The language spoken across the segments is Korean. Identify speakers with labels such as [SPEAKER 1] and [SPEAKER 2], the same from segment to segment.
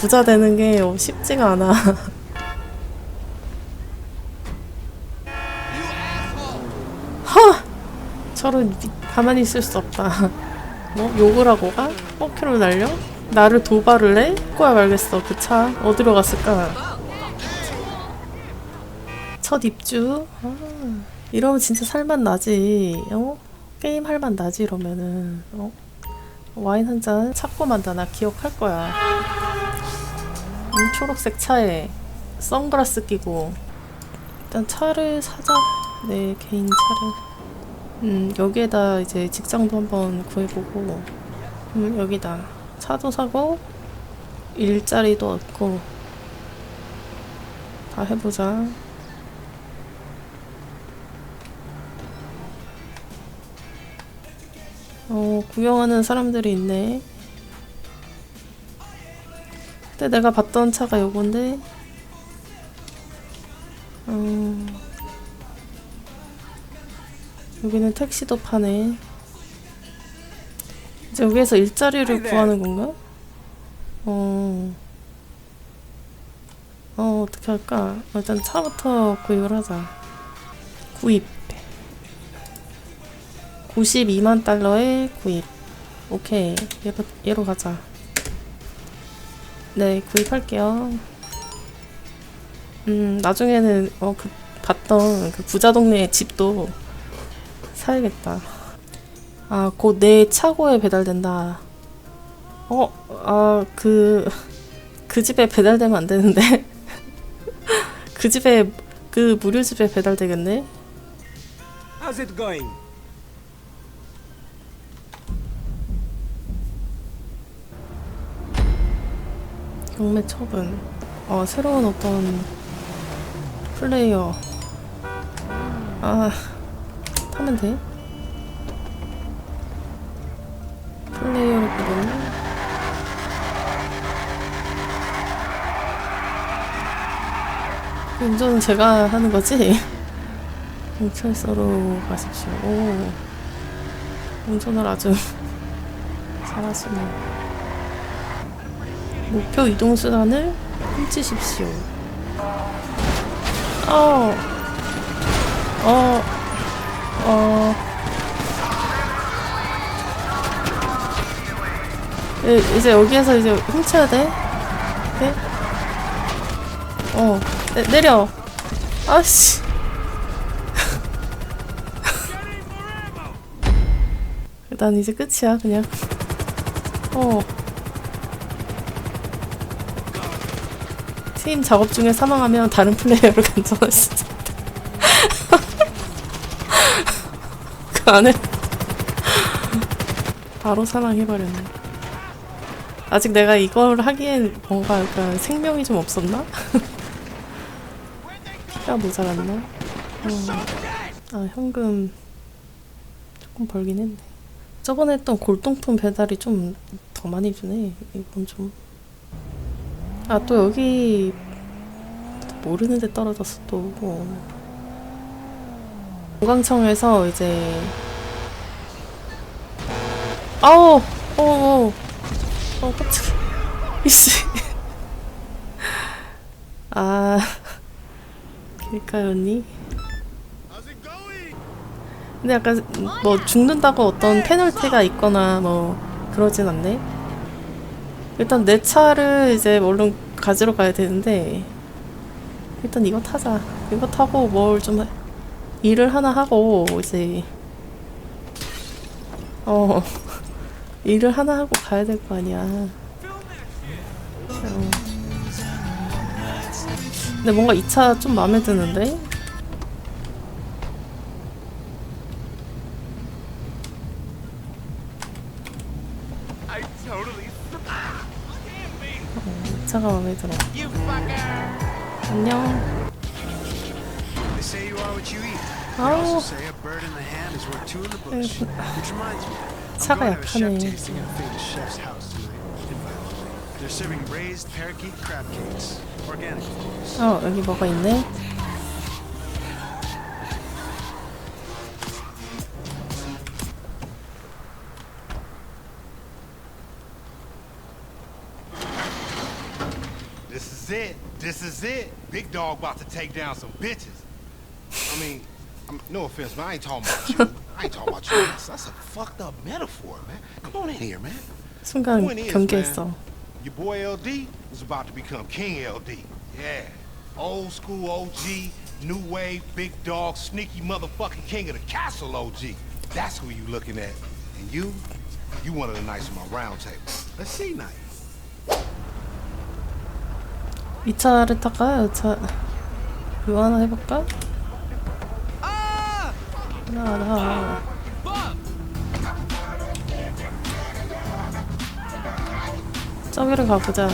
[SPEAKER 1] 부자 되는 게 어, 쉽지가 않아. 허! 저런 미- 가만히 있을 수 없다. 뭐 욕을 하고 가? 뻑큐를 날려? 나를 도발을 해? 꼬야 말겠어. 그 차 어디로 갔을까? 첫 입주? 아, 이러면 진짜 살맛 나지. 어? 게임 할맛 나지 이러면은. 어? 와인 한 잔 찾고 만다. 나 기억할 거야. 음, 초록색 차에 선글라스 끼고 일단 차를 사자. 내 개인 차를. 음, 여기에다 이제 직장도 한번 구해보고, 음, 여기다 차도 사고, 일자리도 얻고, 다 해보자. 어, 구경하는 사람들이 있네. 근데 내가 봤던 차가 요건데, 음, 여기는 택시도 파네. 이제 여기에서 일자리를 구하는 건가? 어. 어, 어떻게 할까? 어, 일단 차부터 구입을 하자. 구입. 92만 달러에 구입. 오케이. 얘로, 얘로 가자. 네, 구입할게요. 음, 나중에는, 어, 그, 봤던 그 부자 동네의 집도 사야겠다. 아, 곧 내 차고에 배달된다. 어, 아, 그, 그 집에 배달되면 안 되는데. 그 집에, 그 무료 집에 배달되겠네?
[SPEAKER 2] How's it going?
[SPEAKER 1] 경매 처분. 어, 새로운 어떤 플레이어. 아, 타면 돼? 플레이어를 부르면 운전은 제가 하는 거지? 경찰서로 가십시오. 오, 운전을 아주 잘하시네. 목표 이동 수단을 훔치십시오. 어, 어, 어. 이- 이제 여기에서 이제 훔쳐야 돼. 네? 어, 내, 내려. 아씨. 난 이제 끝이야, 그냥. 어. 팀 작업 중에 사망하면 다른 플레이어를 간전할 수 있다. 그 안에 바로 사망해버렸네. 아직 내가 이걸 하기엔 뭔가 약간 생명이 좀 없었나? 피가 모자랐나? 어. 아 현금 조금 벌긴 했네. 저번에 했던 골동품 배달이 좀 더 많이 주네. 이건 좀. 아 또 여기 모르는 데 떨어졌어 또 관광청에서 이제 아우 어어 어. 깜짝이야 이씨. 아 길가였니? 근데 약간 뭐 죽는다고 어떤 페널티가 있거나 뭐 그러진 않네 일단 내 차를 이제 얼른 가지러 가야 되는데 일단 이거 타자. 이거 타고 뭘 좀 일을 하나 하고 이제 어 일을 하나 하고 가야 될 거 아니야. 어. 근데 뭔가 이 차 좀 마음에 드는데? 이 차가 마음에 들어. 안녕. 아우 차가 약하네. 어 여기 뭐가 있네?
[SPEAKER 3] This is it. This is it. Big dog about to take down some bitches. I mean, I'm, no offense, man. I ain't talking about you. I ain't talking about you. That's, that's a fucked up metaphor, man. Come on in here, man.
[SPEAKER 1] 순간
[SPEAKER 3] Point is,
[SPEAKER 1] 경계했어.
[SPEAKER 3] Your boy LD is about to become King LD. Yeah. Old school OG, new wave, big dog, sneaky motherfucking king of the castle OG. That's who you looking at. And you, you one of the knights of my round table. Let's see now.
[SPEAKER 1] 이 차를 탈까요? 이 차. 이거 하나 해볼까? 하나, 하나. 저기를 가보자.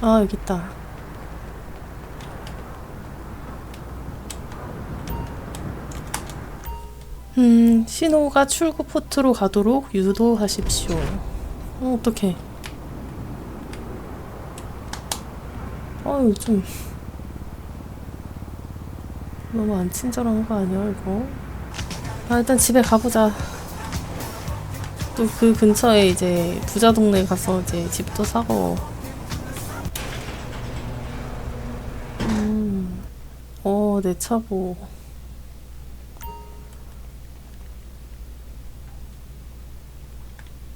[SPEAKER 1] 아, 여기 있다. 음, 신호가 출구 포트로 가도록 유도하십시오. 어, 어떡해. 아유 좀 너무 안 친절한 거 아니야 이거? 아 일단 집에 가보자. 또 그 근처에 이제 부자 동네 가서 이제 집도 사고. 음, 어내 차고.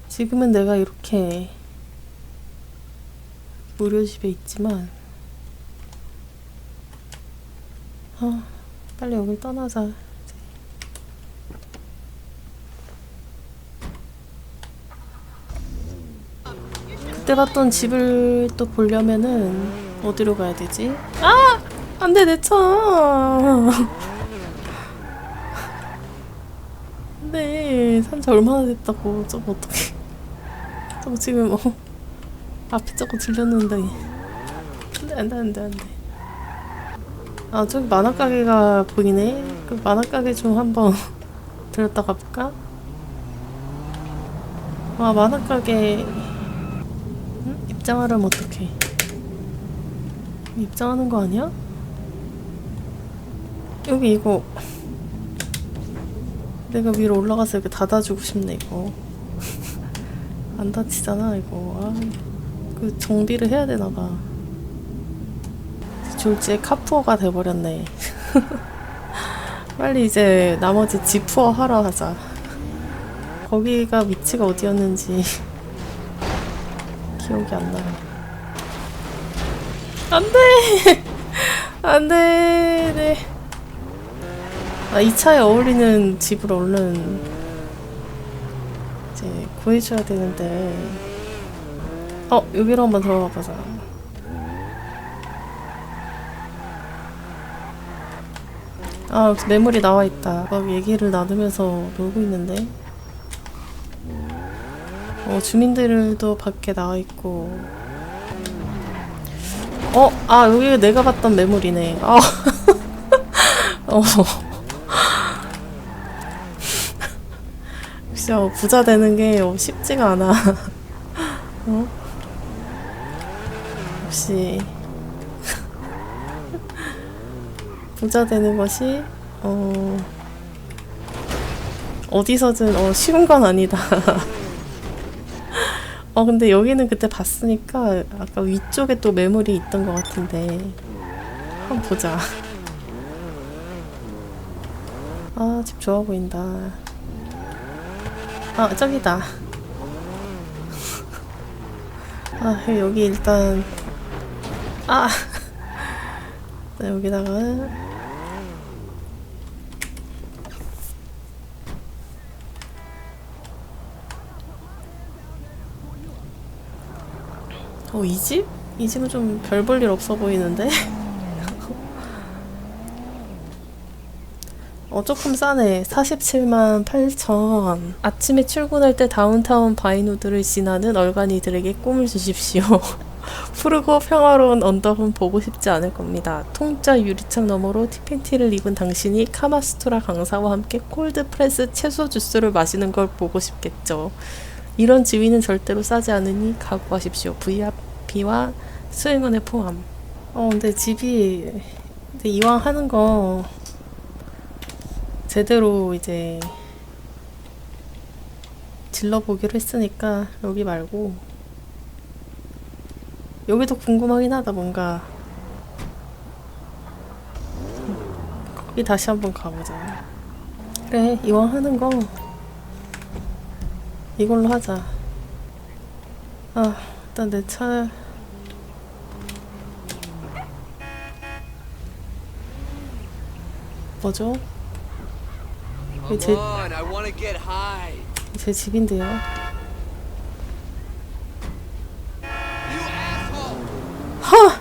[SPEAKER 1] 지금은 내가 이렇게 무료 집에 있지만 아, 빨리 여길 떠나자. 그때 봤던 집을 또 보려면은 어디로 가야 되지? 아! 안 돼, 내 차! 안 돼, 산지 얼마나 됐다고. 저거 어떡해. 저거 지금, 어, 앞에 저거 들렸는데. 안 돼, 안 돼, 안 돼, 안 돼. 아 저기 만화 가게가 보이네. 그 만화 가게 좀 한번 들었다 가볼까? 아 만화 가게 응? 입장하려면 어떡해? 입장하는 거 아니야? 여기 이거 내가 위로 올라가서 이렇게 닫아주고 싶네 이거 안 닫히잖아 이거 아, 그 정비를 해야 되나 봐. 졸지에 카푸어가 돼버렸네. 빨리 이제 나머지 지푸어 하러 하자. 거기가 위치가 어디였는지 기억이 안 나요. 안 돼! 안 돼! 네. 아, 이 차에 어울리는 집을 얼른 이제 구해줘야 되는데. 어, 여기로 한번 들어가 보자. 아, 매물이 나와 있다. 막 얘기를 나누면서 놀고 있는데. 어, 주민들도 밖에 나와 있고. 어, 아, 여기 내가 봤던 매물이네. 아, 어. 어, 부자 되는 게 어, 쉽지가 않아. 어? 역시. 부자 되는 것이 어 어디서든 어 쉬운 건 아니다. 어 근데 여기는 그때 봤으니까 아까 위쪽에 또 매물이 있던 것 같은데 한번 보자. 아 집 좋아 보인다. 아 저기다. 아 여기 일단 아 자, 여기다가 어, 이 집? 이 집은 좀 별 볼 일 없어 보이는데? 어, 조금 싸네. 47만 8천. 아침에 출근할 때 다운타운 바이노드를 지나는 얼간이들에게 꿈을 주십시오. 푸르고 평화로운 언덕은 보고 싶지 않을 겁니다. 통짜 유리창 너머로 티팬티를 입은 당신이 카마스토라 강사와 함께 콜드 프레스 채소 주스를 마시는 걸 보고 싶겠죠. 이런 지위는 절대로 싸지 않으니 각오하십시오. VIP와 수행원의 포함. 어, 근데 집이 근데 이왕 하는 거 제대로 이제 질러보기로 했으니까 여기 말고 여기도 궁금하긴 하다 뭔가 거기 다시 한번 가보자 그래 이왕 하는 거 이걸로 하자 아 일단 내 차 뭐죠? 제. 제 집인데요 하!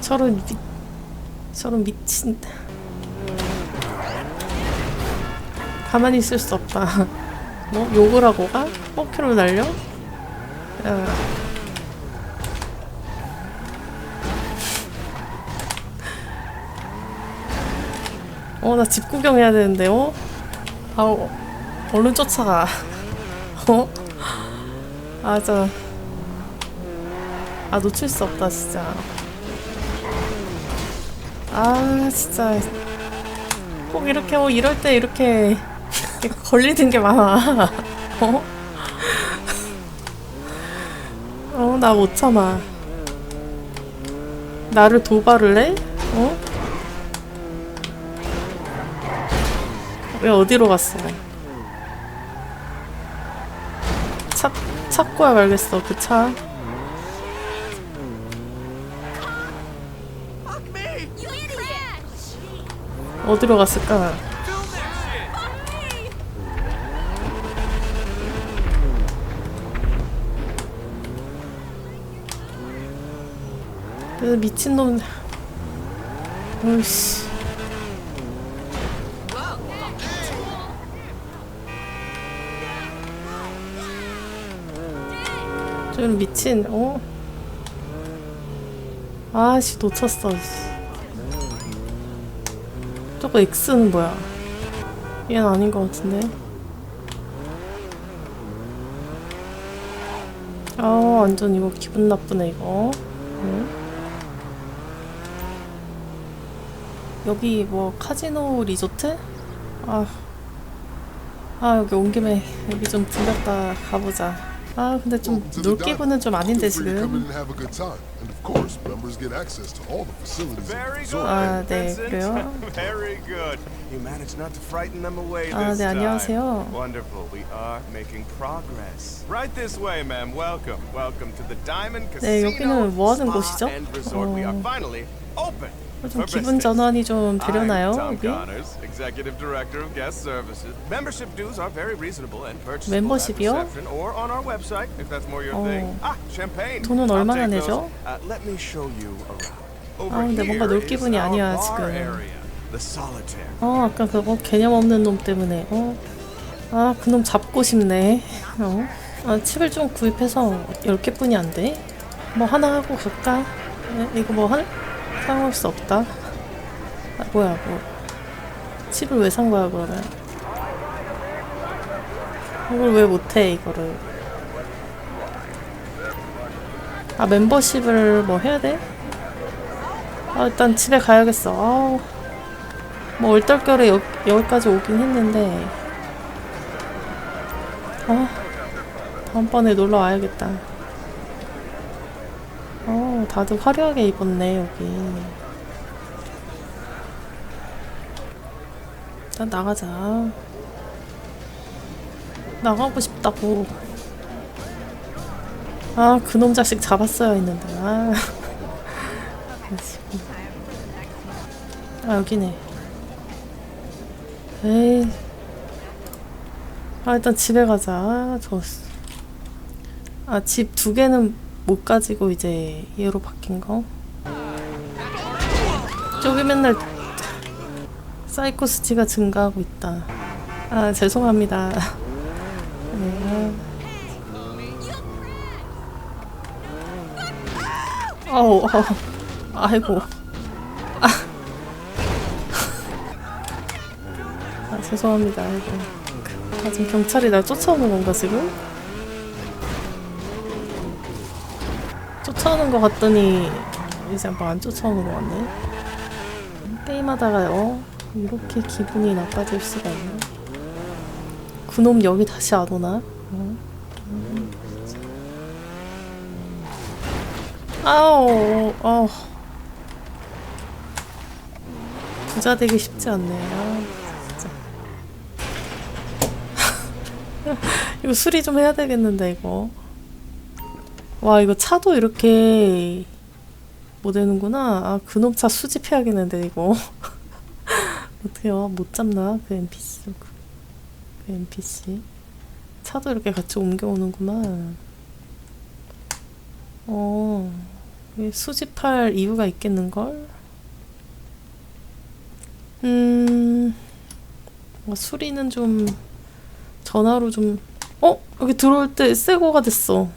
[SPEAKER 1] 저런 미, 저런 미친 가만히 있을 수 없다 뭐 욕을 하고 가? 뽑기로 날려? 야. 어, 나 집 구경해야 되는데, 어? 아우, 얼른 쫓아가. 어? 아, 저. 아, 놓칠 수 없다, 진짜. 아, 진짜. 꼭 이렇게, 뭐, 이럴 때 이렇게 걸리는 게 많아. 어? 어, 나 못 참아. 나를 도발을 해? 어? 왜 어디로 갔어? 찾, 찾고야 말겠어, 그 차. 어디로 갔을까? 미친놈. 어이씨. 좀 미친, 어? 아씨, 놓쳤어. 씨. 저거 X는 뭐야? 얘는 아닌 것 같은데. 아, 완전 이거 기분 나쁘네, 이거. 응? 여기 뭐 카지노 리조트? 아, 아 여기 온 김에 여기 좀 들렸다 가보자. 아 근데 좀 놀. 기분은 좀 아닌데 지금. 아, 네. 그래요? 아, 네. 안녕하세요.
[SPEAKER 4] Wonderful. We are making progress. Right this way, ma'am. Welcome. Welcome to the Diamond
[SPEAKER 1] 네, 여기는 뭐 하는 곳이죠? 어. 좀 기분. 전환이 좀 되려나요? 여기? 멤버십이요? 어.
[SPEAKER 4] Ah.
[SPEAKER 1] 돈은 얼마나 내죠?
[SPEAKER 4] Uh,
[SPEAKER 1] 아, 근데 뭔가 놀 기분이 아니야, 지금. 어 아까 그거 개념 없는 놈 때문에 어? 아 그놈 잡고 싶네 어? 아 칩을 좀 구입해서 10개뿐이 안 돼? 뭐 하나 하고 갈까? 에, 이거 뭐 할? 사용할 수 없다? 아 뭐야 뭐. 칩을 왜 산 거야 그러면? 이걸 왜 못해 이거를? 아 멤버십을 뭐 해야 돼? 아 일단 집에 가야겠어. 아우. 뭐 얼떨결에 여, 여기까지 오긴 했는데. 아 다음번에 놀러 와야겠다. 어 다들 화려하게 입었네 여기 일단 나가자 나가고 싶다고 아 그놈 자식 잡았어야 했는데 아 아 여기네 에이. 아, 일단 집에 가자. 아, 저. 아, 집 두 개는 못 가지고 이제 얘로 바뀐 거. 저기 맨날 사이코스티가 증가하고 있다. 아, 죄송합니다. 네. 어우, 어 아이고. 아, 죄송합니다. 아이고. 아, 지금 경찰이 날 쫓아오는 건가, 지금? 쫓아오는 것 같더니, 이제 뭐 안 쫓아오는 것 같네. 게임하다가, 어? 이렇게 기분이 나빠질 수가 있나? 그놈 여기 다시 안 오나? 어? 음. 아우, 어. 부자 되기 쉽지 않네. 아, 진짜. 이거 수리 좀 해야 되겠는데, 이거. 와, 이거 차도 이렇게 뭐 되는구나. 아, 그놈 차 수집해야겠는데, 이거. 어떡해요? 못 잡나? 그 NPC. 그, 그 NPC. 차도 이렇게 같이 옮겨오는구만. 어, 수집할 이유가 있겠는 걸? 음, 뭐 수리는 좀 전화로 좀, 어? 여기 들어올 때 새거가 됐어.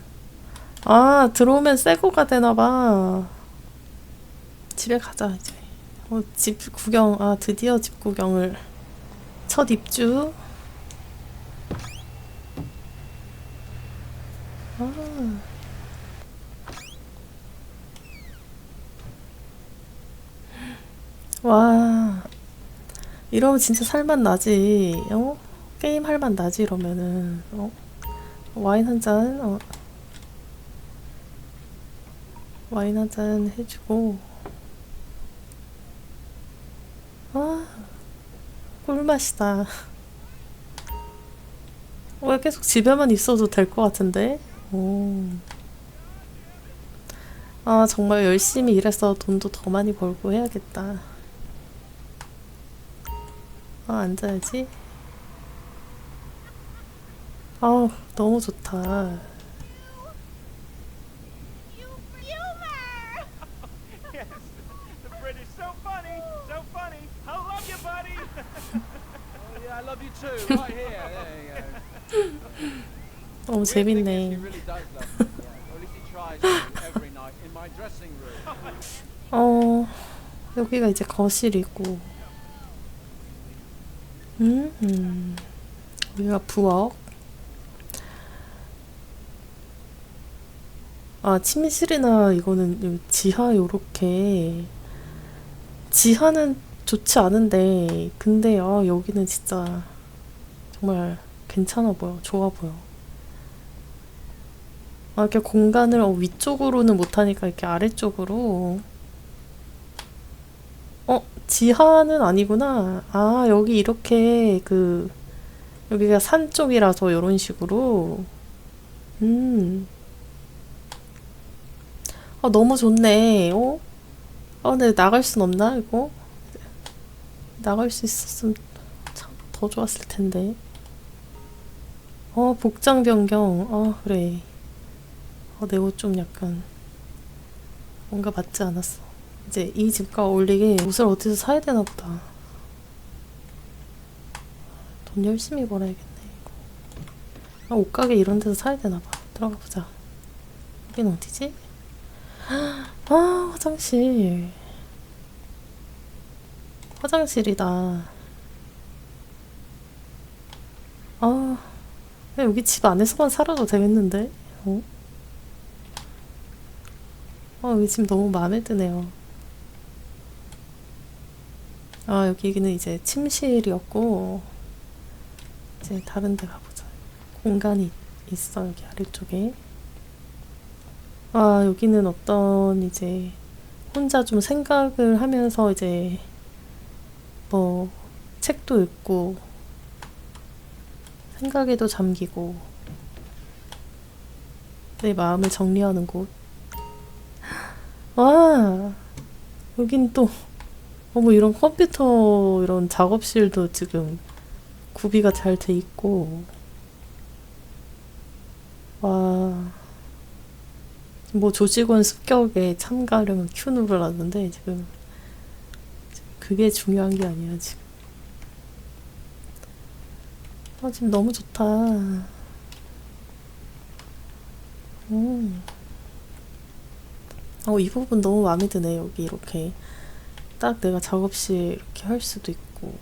[SPEAKER 1] 아, 들어오면 새거가 되나봐. 집에 가자, 이제. 어, 집 구경, 아, 드디어 집 구경을. 첫 입주. 아. 와, 이러면 진짜 살맛 나지. 어? 게임 할맛 나지, 이러면은. 어? 와인 한 잔, 어. 와인 한 잔 해주고. 아, 꿀맛이다. 왜 계속 집에만 있어도 될 것 같은데? 오. 아, 정말 열심히 일해서 돈도 더 많이 벌고 해야겠다. 아, 앉아야지. 아우, 너무 좋다.
[SPEAKER 2] dressing room.
[SPEAKER 1] 어, 여기가 이제 거실이고. 음, 음. 여기가 부엌. 아, 침실이나 이거는 요 지하 요렇게. 지하는 좋지 않은데, 근데 아, 여기는 진짜 정말 괜찮아 보여. 좋아 보여. 아, 이렇게 공간을 어, 위쪽으로는 못하니까 이렇게 아래쪽으로. 어, 지하는 아니구나. 아, 여기 이렇게 그, 여기가 산 쪽이라서 요런 식으로. 음. 아, 너무 좋네. 어? 아, 근데 나갈 순 없나, 이거? 나갈 수 있었으면 참 더 좋았을 텐데. 어, 복장 변경. 아, 그래. 어, 내 옷 좀 약간 뭔가 맞지 않았어. 이제 이 집값 올리게 옷을 어디서 사야 되나 보다. 돈 열심히 벌어야겠네. 이거. 아, 옷가게 이런 데서 사야 되나 봐. 들어가 보자. 여긴 어디지? 아, 화장실. 화장실이다. 아, 여기 집 안에서만 살아도 되겠는데? 어? 어, 여기 지금 너무 마음에 드네요. 아, 여기는 이제 침실이었고, 이제 다른 데 가보자. 공간이 있어, 여기 아래쪽에. 아, 여기는 어떤 이제 혼자 좀 생각을 하면서 이제 뭐 책도 읽고 생각에도 잠기고 내 마음을 정리하는 곳. 와, 여긴 또, 어, 뭐 이런 컴퓨터, 이런 작업실도 지금 구비가 잘 돼 있고, 와, 뭐 조직원 습격에 참가하려면 Q 누르라던데, 지금, 지금 그게 중요한 게 아니야, 지금. 아, 지금 너무 좋다. 음. 어, 이 부분 너무 마음에 드네. 여기 이렇게 딱 내가 작업실 이렇게 할 수도 있고.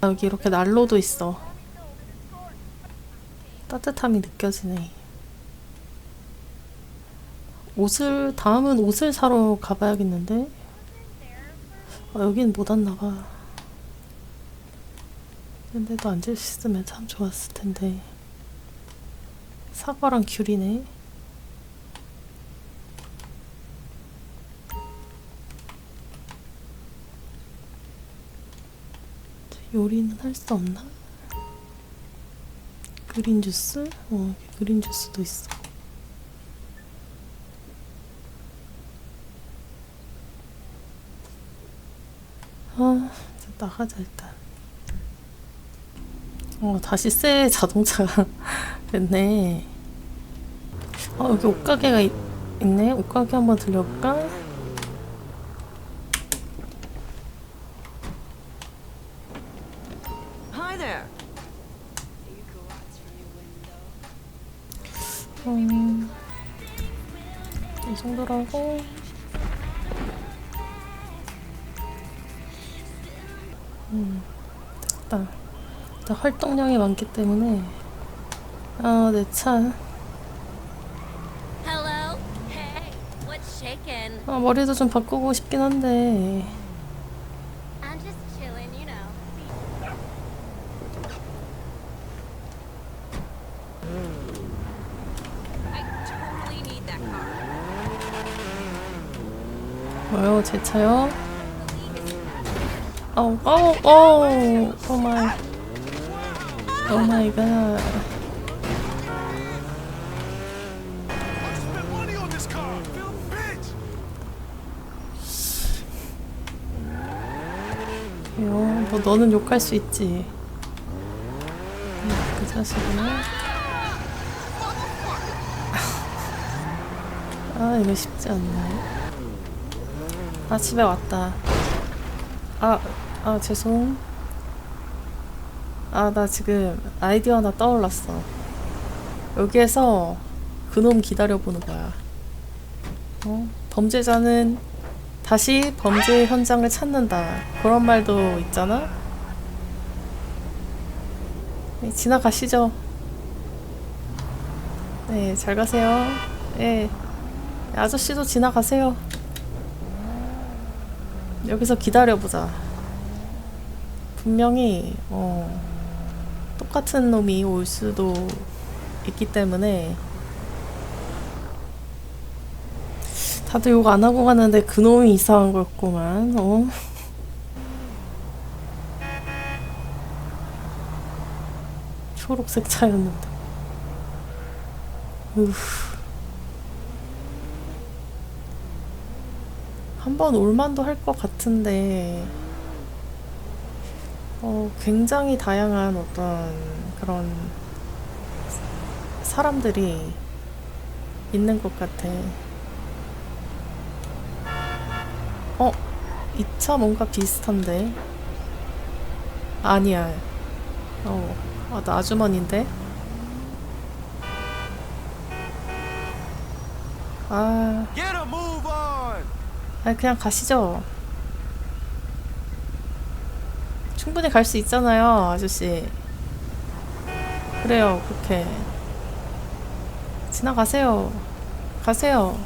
[SPEAKER 1] 아, 여기 이렇게 난로도 있어. 따뜻함이 느껴지네. 옷을 다음은 옷을 사러 가봐야겠는데. 아, 여긴 못 왔나 봐. 근데도 앉을 수 있으면 참 좋았을 텐데. 사과랑 귤이네. 요리는 할 수 없나? 그린 주스? 어, 그린 주스도 있어. 아, 이제 나가자 일단. 어, 다시 새 자동차가 됐네. 어, 여기 옷가게가 있, 있네. 옷가게 한번 들려볼까? 많기 때문에 아, 내 차. 아, 머리도 좀 바꾸고 싶긴 한데. 뭐요? 제 차요? 어우, 어우, 어우, 오 마이, 오 마이 갓. 요, 뭐 너는 욕할 수 있지. 음, 그 자식이네. 아 이거 쉽지 않네. 아 집에 왔다. 아, 아 죄송. 아 나 지금 아이디어 하나 떠올랐어. 여기에서 그놈 기다려보는 거야. 어? 범죄자는 다시 범죄 현장을 찾는다. 그런 말도 있잖아? 네, 지나가시죠. 네, 잘 가세요. 예. 아저씨도 지나가세요. 여기서 기다려보자. 분명히, 어, 똑같은 놈이 올 수도 있기 때문에 다들 욕 안 하고 가는데 그 놈이 이상한 거였구만. 어? 초록색 차였는데. 한 번 올만도 할 것 같은데, 어, 굉장히 다양한 어떤 그런 사람들이 있는 것 같아. 어? 이 차 뭔가 비슷한데? 아니야. 어, 아, 나 아주머니인데? 아! 아 그냥 가시죠. 충분히 갈 수 있잖아요, 아저씨. 그래요, 그렇게. 지나가세요. 가세요.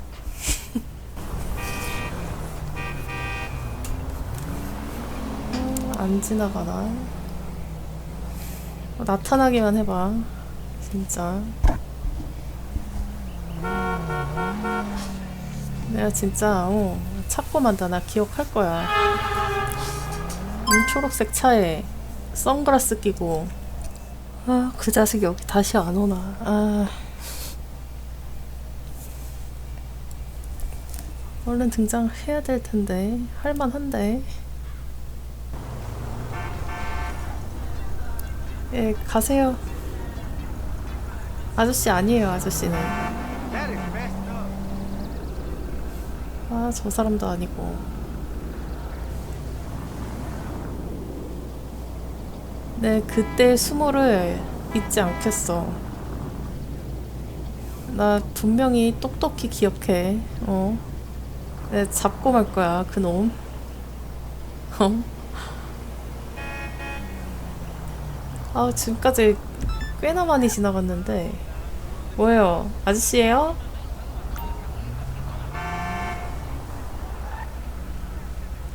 [SPEAKER 1] 어, 안 지나가나? 어, 나타나기만 해봐. 진짜. 내가 진짜 어, 찾고 만 다 나 기억할 거야. 이 초록색 차에 선글라스 끼고 아 그 자식 여기 다시 안 오나. 아 얼른 등장해야 될 텐데 할만한데. 예 가세요. 아저씨 아니에요 아저씨는. 아, 저 사람도 아니고. 네, 그때 수모를 잊지 않겠어. 나 분명히 똑똑히 기억해. 어. 내 잡고 말 거야, 그놈. 어? 아, 지금까지 꽤나 많이 지나갔는데. 뭐예요? 아저씨예요?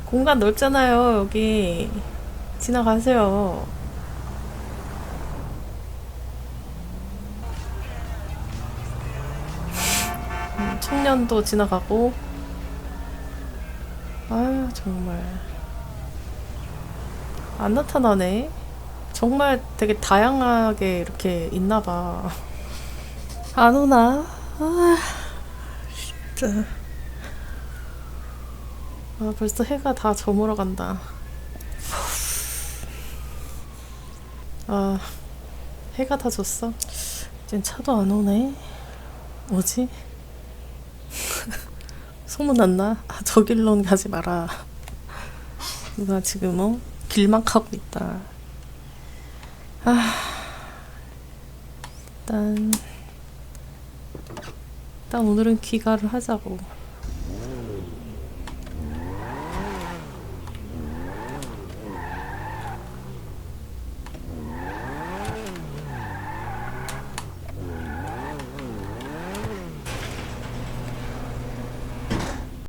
[SPEAKER 1] 공간 넓잖아요, 여기. 지나가세요. 음, 청년도 지나가고. 아유, 정말. 안 나타나네. 정말 되게 다양하게 이렇게 있나 봐. 안 오나? 아, 진짜. 아, 벌써 해가 다 저물어 간다. 아, 해가 다 졌어. 이젠 차도 안 오네. 뭐지? 소문났나? 아, 저 길로는 가지 마라. 누가 지금 어? 길막 하고 있다. 아, 일단 일단 오늘은 귀가를 하자고.